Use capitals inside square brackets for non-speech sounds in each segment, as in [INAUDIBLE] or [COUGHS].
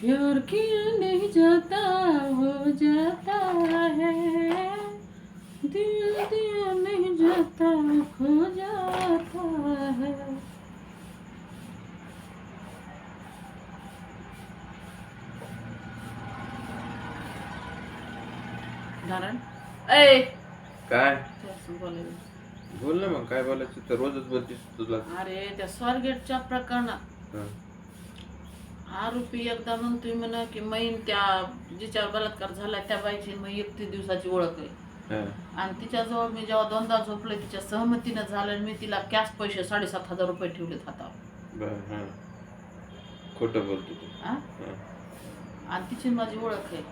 प्यार किया नहीं जाता हो जाता है। दिल दिया नहीं जाता खो जाता है। नारायण? काय. बोल ना मग काय बोलायचं? तर रोजच बोलतीस तुला. अरे त्या स्वारगेटच्या प्रकरणात. हं. आरोपी एकदा म्हणतोय म्हणा की मैन त्या जिच्यावर बलात्कार झाला त्या बाईची मग एकतीस दिवसाची ओळख आहे हं. आणि तिच्याजवळ मी जेव्हा दोनदा झोपले तिच्या सहमतीनं झालं आणि मी तिला कॅश पैसे साडेसात हजार रुपये ठेवलेत हातावर हं. खोटं बोलतो तू? हं. आणि तिची माझी ओळख आहे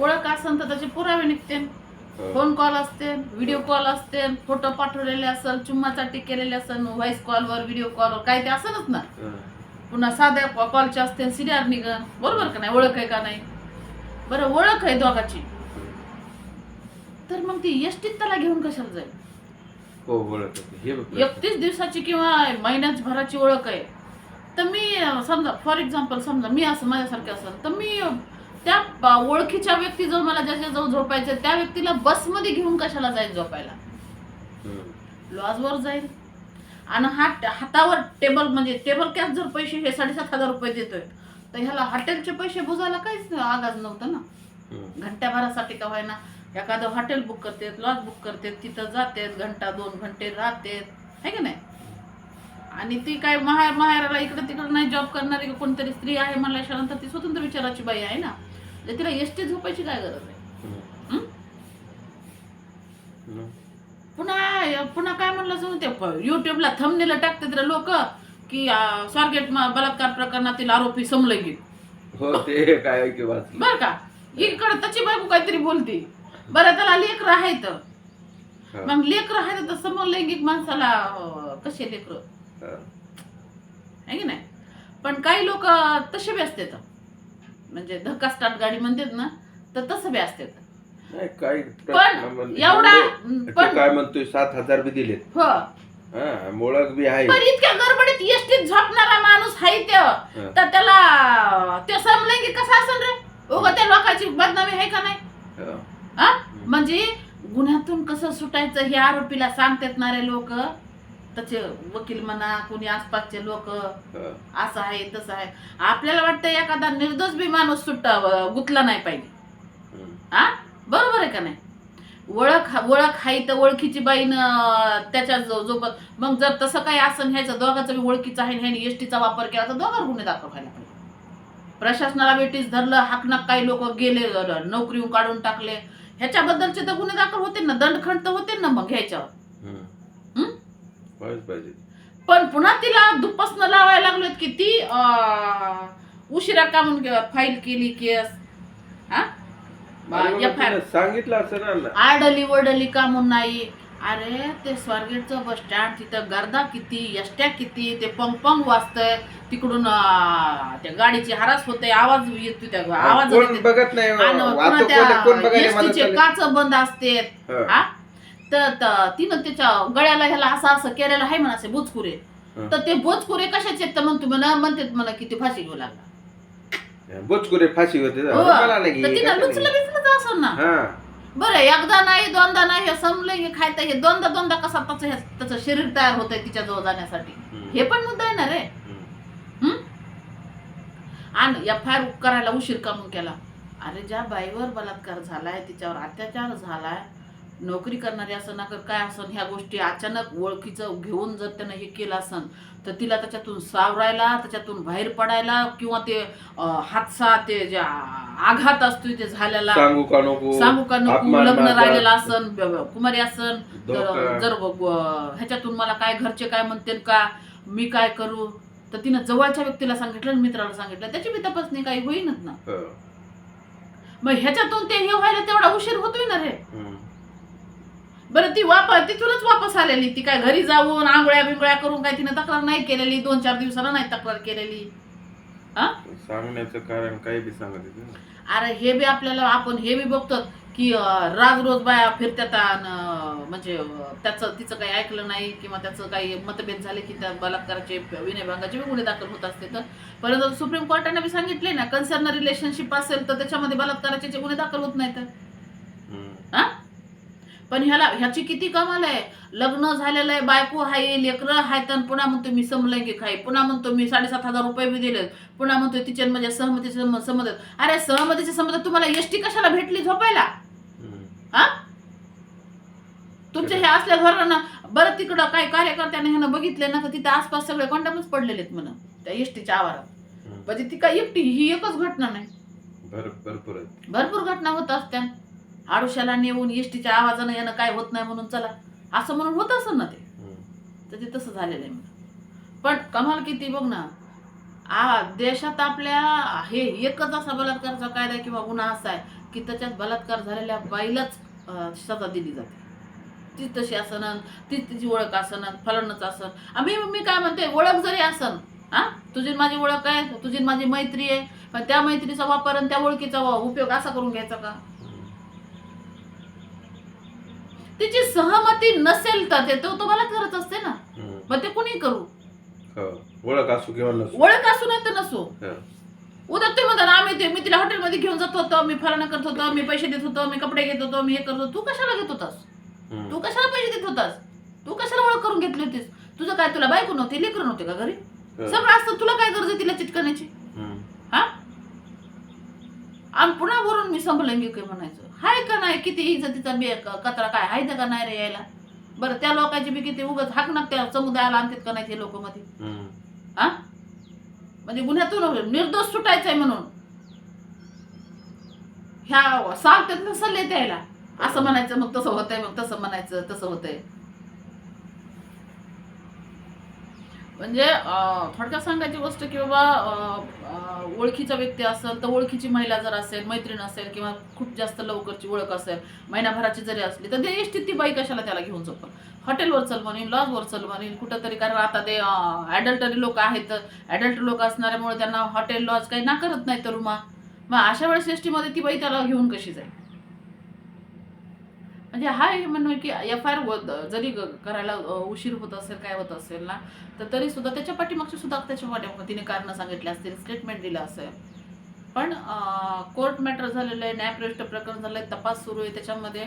ओळख असेल तर त्याचे पुरावे निघते हो. फोन कॉल असते व्हिडिओ कॉल असते फोटो पाठवलेले असेल चुम्माचाटी केलेले असेल व्हॉइस कॉलवर व्हिडिओ कॉलवर काय ते असेलच ना हं. पुन्हा साध्या कॉलचे असते सिरियर निघन. बरोबर का नाही? ओळख आहे का नाही? बरं ओळख आहे दोघाची. तर मग ती एसटीत त्याला घेऊन कशाला जाईल? हो ओळख. हे एकतीस दिवसाची किंवा महिन्याच भराची ओळख आहे. तर मी समजा फॉर एक्झाम्पल समजा मी असं माझ्यासारखे असेल तर मी त्या ओळखीच्या व्यक्तीजवळ मला ज्याच्याजवळ झोपायचं त्या व्यक्तीला बसमध्ये घेऊन कशाला जाईल झोपायला. लॉजवर जाईल. आणि हा हातावर टेबल म्हणजे टेबल कॅश जर पैसे हे साडेसात हजार रुपये देतोय तर ह्याला हॉटेलचे पैसे बुजायला काहीच आगाज नव्हतं ना. घंट्याभरासाठी का व्हायना एखादं हॉटेल बुक करतात लॉज बुक करतात तिथं जातात घंटा दोन घंटे राहतात है की नाही? आणि ती काय माहेर माहेराला इकडे तिकडे नाही जॉब करणारी कोणतरी स्त्री आहे म्हणल्याच्यानंतर ती स्वतंत्र विचाराची बाई आहे ना. तर तिला एसटी झोपायची काय गरज आहे? हं. हं. पुन्हा काय म्हणलं जाऊ ते युट्यूबला थंबनेला टाकतात रे लोक की स्वारगेट बलात्कार प्रकरणातील आरोपी समलैंगिक हो ते काय बर का? इकडे त्याची बायको काहीतरी बोलते. बरं त्याला लेकर आहेत. मग लेकर आहेत तर समलैंगिक माणसाला कसे लेकर? हं. आहे की नाही? पण काही लोक तसे बी असतात. म्हणजे धक्का स्टार्ट गाडी म्हणतात ना तर तसं बी असतात. नाही पण म्हणजे- एवढा ते पण काय म्हणतोय सात हजार बी दिलेत. हो. हा ओळख बी आहे. पण इतक्या गडबडीत एसटीत झोपणारा माणूस आहे ते. तर त्याला ते समलैंगिक कसा असेल रे? उगा त्या लोकांची बदनामी आहे का नाही? हं. म्हणजे गुन्ह्यातून कसं सुटायचं हे आरोपीला सांगतात ना रे लोक. त्याचे वकील म्हणा कोणी आसपासचे लोक. हं. असं आहे तसं आहे. आपल्याला वाटतं एखादा निर्दोष बी माणूस सुट्टा गुतला नाही पाहिजे. हं. बरोबर आहे का नाही? ओळख ओळख आहे तर ओळखीची बाईनं त्याच्या जो मग जर तसं काही असं ह्याचं दोघांचं बी ओळखीचं आहे ह्याने एसटीचा वापर केला तर दोघांवर गुन्हे दाखल व्हायला पाहिजे. प्रशासनाला वेटीस धरलं हाकनाक काही लोक गेले अ, नोकरीहून काढून टाकले. ह्याच्याबद्दलचे तर गुन्हे दाखल होते ना दंडखंड तर होते ना मग ह्याच्यावर. पण पुन्हा तिला दुप्पसनं लावायला लागलेत की ती उशिरा का म्हणून फाईल केली केस. हा? सांगितलं असं ना आडली वडली का म्हणून नाही? अरे ते स्वारगेटचं बस स्टँड तिथं गर्दा किती एसट्या किती ते पंग पंग वाजतंय. तिकडून अं, त्या गाडीची हरास होते आवाज येतो त्या आवाज कोण बघत नाही आणि पुन्हा वाहतूक कोण- कोण त्या बघायला मला एसटीचे चालेल. काच बंद असते. हं. हा? तर त- तिनं त्याच्या गळ्याला ह्याला असं असं केलेलं आहे म्हणा असे बोचकुरे हं. तर ते बोचकुरे कशाचे आहेत? तर म्हणतो म्हणा म्हणतात म्हणा की ते फाशी घेऊ लागला. बोचकुरे फाशी होते हो. मला नाही तर तिनं लुचलं बिचलं असं ना हा बरं एकदा नाही दोनदा नाही हे समलंय खायचं हे दोनदा दोनदा कसा त्याचं हे- त्याचं शरीर तयार होत आहे तिच्या जवळ जाण्यासाठी हं. हे पण मुद्दा आहे ना रे हं. हं? आणि एफ आय आर करायला उशीर का म्हणून केला अरे ज्या बाईवर बलात्कार झालाय तिच्यावर अत्याचार झालाय नोकरी करणारी असं ना कर काय असं ह्या गोष्टी अचानक ओळखीचं घेऊन जर त्यानं हे केलं असन तर तिला त्याच्यातून सावरायला त्याच्यातून बाहेर पडायला किंवा ते अं, हादसा ते जे आघात असतोय ते झालेला सांगू का नको लग्न. राहिलेलं असन कुमारी असन तर. जर ह्याच्यातून मला काय घरचे काय म्हणतील का मी काय करू तर तिनं जवळच्या व्यक्तीला सांगितलं आणि मित्राला सांगितलं त्याची बी तपासणी काही होईनच ना हं. मग ह्याच्यातून ते हे व्हायला तेवढा उशीर होतोय ना रे. बरं ती वापस तिथूनच वापस आलेली. ती काय घरी जाऊन आंघोळ्या बिंगोळ्या करून काय तिने तक्रार नाही केलेली? दोन चार दिवसाला नाही तक्रार केलेली. हा सांगण्याचं कारण काही बी सांगत होते ना. अरे हे बी आपल्याला आपण हे बी बघतो की अं, राज रोज बाया फिरतात आणि म्हणजे अं, त्याचं तिचं काही ऐकलं नाही किंवा त्याचं काही मतभेद झाले की त्या बलात्काराचे विनयभंगाचे गुन्हे दाखल होत असते तर. परंतु सुप्रीम कोर्टाने बी सांगितले ना कन्सर्न रिलेशनशिप असेल तर त्याच्यामध्ये बलात्काराचे जे गुन्हे दाखल होत नाहीत. पण ह्याला ह्याची किती कमाल आहे. लग्न झालेलं आहे बायको आहे लेकरं आहेत आणि पुन्हा म्हणतो मी समलैंगिक आहे. पुन्हा म्हणतो मी साडेसात हजार रुपये बी दिले पुन्हा म्हणतो तिच्या म्हणजे सहमतीचे सम- संमत अरे सहमतीचे संमत तुम्हाला एसटी कशाला भेटली झोपायला. हा? तुमच्या हे असल्या धोरणानं बरं तिकडं काही कार्यकर्त्याने ह्यानं बघितले ना का तिथं आसपास सगळे कॉन्डमच पडलेले आहेत म्हणून त्या एसटीच्या आवारात. म्हणजे ती काय एकटी ही एकच घटना नाही. भरपूर घटना होत असत्या. आडुशाला नेऊन एसटीच्या आवाजानं यानं काय होत नाही म्हणून चला. असं म्हणून होत असेल ना ते. तर ते तसं झालेलं आहे म्हणून. पण कमाल किती बघ ना आ देशात आपल्या हे एकच असा बलात्काराचा कायदा किंवा गुन्हा असा आहे की त्याच्यात बलात्कार झालेल्या बाईलाच सजा दिली जाते. तीच तशी असन तीच तिची ओळख असन फलनच असन आम्ही मी काय म्हणते ओळख जरी असन हा तुझी माझी ओळख आहे तुझी माझी मैत्री आहे पण त्या मैत्रीचा वापर आणि त्या ओळखीचा उपयोग असा करून घ्यायचा का हम्म. तिची सहमती नसेल तर ते तो तुम्हाला करत असते ना हम्म. मग ते कुणी करू हो. ओळख असू किंवा नसू ओळख असू नाही तर नसो हो. उद्या ते म्हणतात आम्ही ते मी तिला हॉटेलमध्ये घेऊन जात होतो मी फलाना करत होतो मी पैसे देत होतो मी कपडे घेत होतो मी हे करत होतो तू कशाला घेत होतास हम्म. तू कशाला पैसे देत होतास तू कशाला ओळख करून घेतली होतीस तुझं काय तुला बायको नव्हती लेकर नव्हते का घरी हो. सगळं असतं तुला काय गरज आहे तिला चिटकण्याची हम्म. आणि पुन्हा वरून मी समलैंगिक म्हणायचं? हाय का नाही? किती इज्जतीचा बे कचरा काय? हाय का नाही रे यायला? बरं त्या लोकांची बी किती उगाच हाक ना त्या समुदायाला आणतात का नाही ते लोक मध्ये. हा म्हणजे गुन्ह्यातून निर्दोष सुटायचंय म्हणून. ह्या सांगतात सल्ले द्यायला. असं म्हणायचं मग तसं होतंय मग तसं म्हणायचं तसं होतंय. म्हणजे थोडक्यात सांगायची गोष्ट की बाबा ओळखीचा व्यक्ती असेल तर ओळखीची महिला जर असेल मैत्रीण असेल किंवा खूप जास्त लवकरची ओळख असेल महिनाभराची जरी असली तर ते एसटीत ती बाई कशाला त्याला घेऊन जातो हॉटेलवर चल म्हणेन लॉजवर चल म्हणेन कुठंतरी कारण आता ते ॲडल्टरी लोक आहेत. ॲडल्ट लोक असणाऱ्यामुळे त्यांना हॉटेल लॉज काही नाकारत नाही तर रुमा मग अशा वेळेस एस टीमध्ये ती बाई त्याला घेऊन कशी जाईल? म्हणजे हा हे म्हणणं आहे की एफ आय आर जरी ग- करायला उशीर होत असेल काय होत असेल ना तर तरी सुद्धा त्याच्या पाठीमागची सुद्धा त्याच्या पाठीमाग तिने कारणं सांगितली असतील स्टेटमेंट दिलं असेल. पण कोर्ट मॅटर झालेलं आहे न्यायप्रविष्ट प्रकरण झालंय तपास सुरू आहे त्याच्यामध्ये.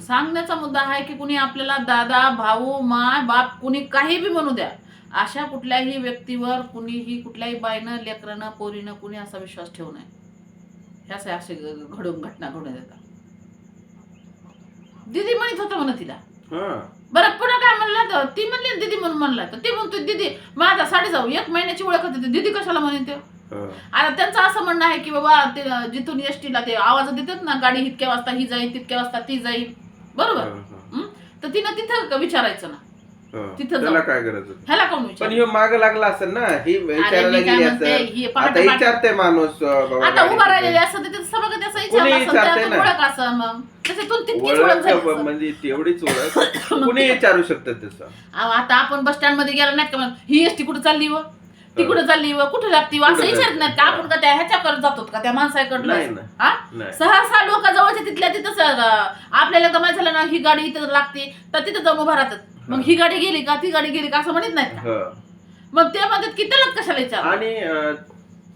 सांगण्याचा मुद्दा आहे की कुणी आपल्याला दादा भाऊ माय बाप कुणी काही बी म्हणू द्या अशा कुठल्याही व्यक्तीवर कुणीही कुठल्याही बाईनं लेकरानं पोरीनं कुणी असा विश्वास ठेवू नये. ह्याच असे घ- घडून घटना घडून येतात. दिदी म्हणत होतं म्हणा तिला हा. बरं पुन्हा काय म्हणलं तर ती म्हणली दीदी म्हणून म्हणला तर ती म्हणतो दीदी माझा साडे जाऊ एक महिन्याची ओळख होती दीदी कशाला म्हणते हो. आता त्यांचं असं म्हणणं आहे की बाबा ते जिथून एस टीला ते आवाज देतात ना गाडी इतक्या वाजता ही जाईल तितक्या वाजता ती जाईल बरोबर? तर तिनं तिथं क- विचारायचं ना. तिथं त्याला जाऊ. काय गरज होती? ह्याला कोण पण विचार ह्यो माग लागला असेल ना ही विचारायला मी काय गेली म्हणते, असेल. ही आता पहाटे विचारते माणूस अं, बाबा आता उभा राहिलेले आहे? असं त्याचं सगळं त्याचं कोणी विचारतंय त्यातून ना. ओळख असं मग. त्याच्यातून तितकीच ओळख झाली ओळख असेल. म्हणजे तेवढीच ओळख. [COUGHS] कुणी विचारू शकतं तसं अहो, आता आपण बस स्टँडमध्ये गेलो नाही का म्हणून, ही एसटी कुठे चालली व? ती. कुठे चालली व? कुठे लागती व? असं कुठं विचारत? नाही का? आपण का त्या ह्याच्याकडे जातो का? त्या माणसाकडलं नाही ना हा? नाही. सहा सहा लोक जवळच्या तिथल्या तिथं आपल्याला माहिती झालं ना ही गाडी इथं लागते. तर तिथं जाऊन उभा राहतात. मग ही गाडी गेली का ती गाडी गेली का असं म्हणत नाहीत का? हो. मग ते म्हणतात की त्याला कशाला विचार आणि अं,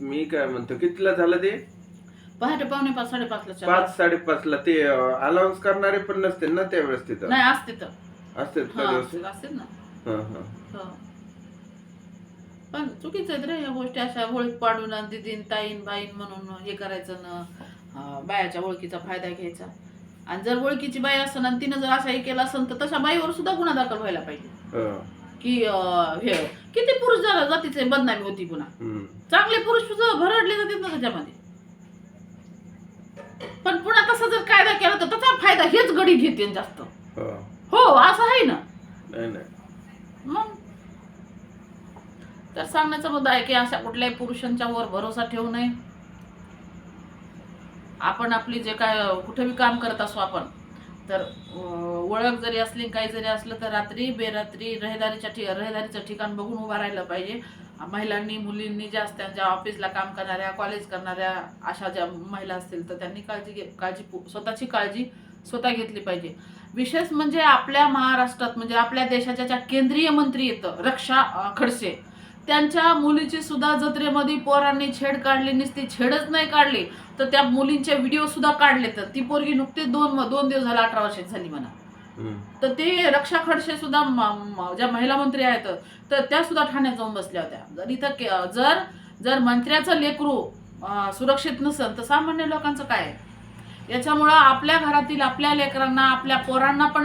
मी काय म्हणतो कितीला झालं ते? पहाटे पावणे पाच साडेपाचला चालू. पाच साडेपाच ला ते अलाउन्स करणारे पण नसते ना त्यावेळेस तिथं? नाही असते तर. असते हा, असते ना. हा, हा. हो. पण चुकीचं आहेत रे या गोष्टी अशा ओळख पाडून आणि दिदीन ताईन बाईन म्हणून हे करायचं ना बायाच्या ओळखीचा फायदा घ्यायचा. आणि जर ओळखीची बाई असेल आणि तिनं जर असं हे केलं असेल तर तशा बाईवर सुद्धा गुन्हा दाखल व्हायला पाहिजे. की हे किती पुरुष जरा जातीचे बदनामी होती पुन्हा. चांगले पुरुष सुद्धा भरडले जातात ना त्याच्यामध्ये. पण पुन्हा तसा जर कायदा केला तर त्याचा फायदा हेच गडी घेते जास्त. हो. असं आहे ना. नाही नाही. मग? तर सांगण्याचा मुद्दा आहे की अशा कुठल्याही पुरुषांच्या वर भरोसा ठेवू नये. आपण आपली जे काय कुठेही काम करत असू आपण तर ओळख जरी असली काही जरी असलं तर रात्री बेरात्री रहदारीच्या ठि रहदारीचं ठिकाण बघून उभा राहिलं पाहिजे. महिलांनी मुलींनी ज्या असत्या ज्या ऑफिसला काम करणाऱ्या कॉलेज करणाऱ्या अशा ज्या महिला असतील तर त्यांनी काळजी घे काळजी स्वतःची काळजी स्वतः घेतली पाहिजे. विशेष म्हणजे आपल्या महाराष्ट्रात म्हणजे आपल्या देशाच्या ज्या केंद्रीय मंत्री येतं रक्षा खडसे त्यांच्या मुलीची सुद्धा जत्रेमध्ये पोरांनी छेड काढली नुसती छेडच नाही काढली तर त्या मुलींचे व्हिडिओ सुद्धा काढले तर ती पोरगी नुकतीच दोन दोन दिवस झाला अठरा वर्षाची झाली म्हणा. तर ते रक्षा खडसे सुद्धा ज्या महिला मंत्री आहेत तर त्या सुद्धा ठाण्यात जाऊन बसल्या होत्या. जर इथं जर जर मंत्र्याचं लेकरू सुरक्षित नसेल तर सामान्य लोकांचं काय याच्यामुळं आपल्या घरातील आपल्या लेकरांना आपल्या पोरांना पण